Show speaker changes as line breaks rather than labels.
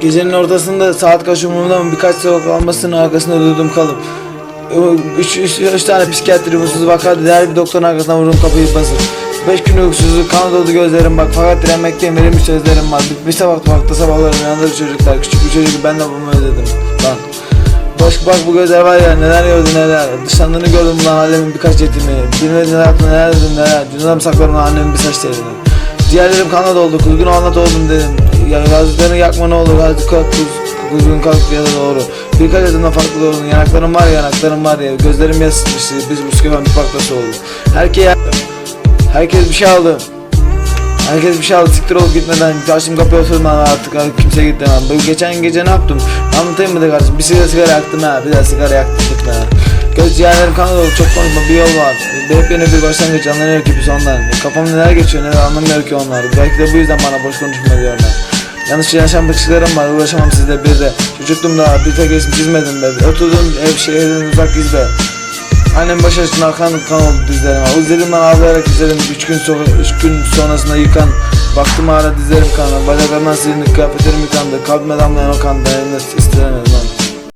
Gecenin ortasında saat kaç umurumda mı birkaç sokak lambasının arkasında durdum kalıp. Üç, üç, üç tane psikiyatri umutsuz vaka her bir doktorun arkasına vurdum kapıyı basıp. Beş gün uykusuzluk, kan dolu gözlerim bak fakat direnmekteyim verilmiş sözlerim var. Bir sabah vakti sabahlarım yanında çocuklar, küçük bir çocuk ben de bunu özledim. Lan. Bak bak bu gözler var ya neler gördü neler Dışlandığını gördüm lan alemin birkaç yetimi Bilmedin hayatımda neler dedim neler Cüzdanım saklarım annemin bir saç telini Ciğerlerim kanla doldu kuzgun anlat oldum dedim ya, Yazdıklarını yakma ne olur hadi kalk kuz Kuzgun kalk ya da doğru. Birkaç adımda farklı doğru Yanaklarım var ya yanaklarım var ya. Gözlerim yas sıkıştı Biz Müslüman bir paklası oldu. Herkes Herkes bir şey aldı. Herkes bir şey aldı siktir olup gitmeden. Açtım kapıyı oturdum artık artık kimse git demem Bu geçen gece ne yaptım? Anlatayım mı da kardeşim? Bir sigara sigara yaktım ha Bir daha sigara gitme ha. Göz ciğerlerim kan dolu çok konuşma bir yol var. Hep yeni bir başlangıç anlanıyor ki biz ondan. Kafamda neler geçiyor neler anlamıyor ki onlar. Belki de bu yüzden bana boş konuşma diyorlar Yanlış yaşam bakışlarım var uğraşamam sizle bir de. Çocuktum daha bir tek resim çizmedim be. Oturduğum ev şehirden uzak gizbe Annem baş açtığında kan kan oldu dizlerime. Özledim ben ağlayarak izledim Üç gün, sonra, üç gün sonrasında yıkan. Baktım hala dizlerim kanına Bacaklarımdan silindi kıyafetlerim yıkandı. Kalbime damlayan o kan. Elimde istenemedim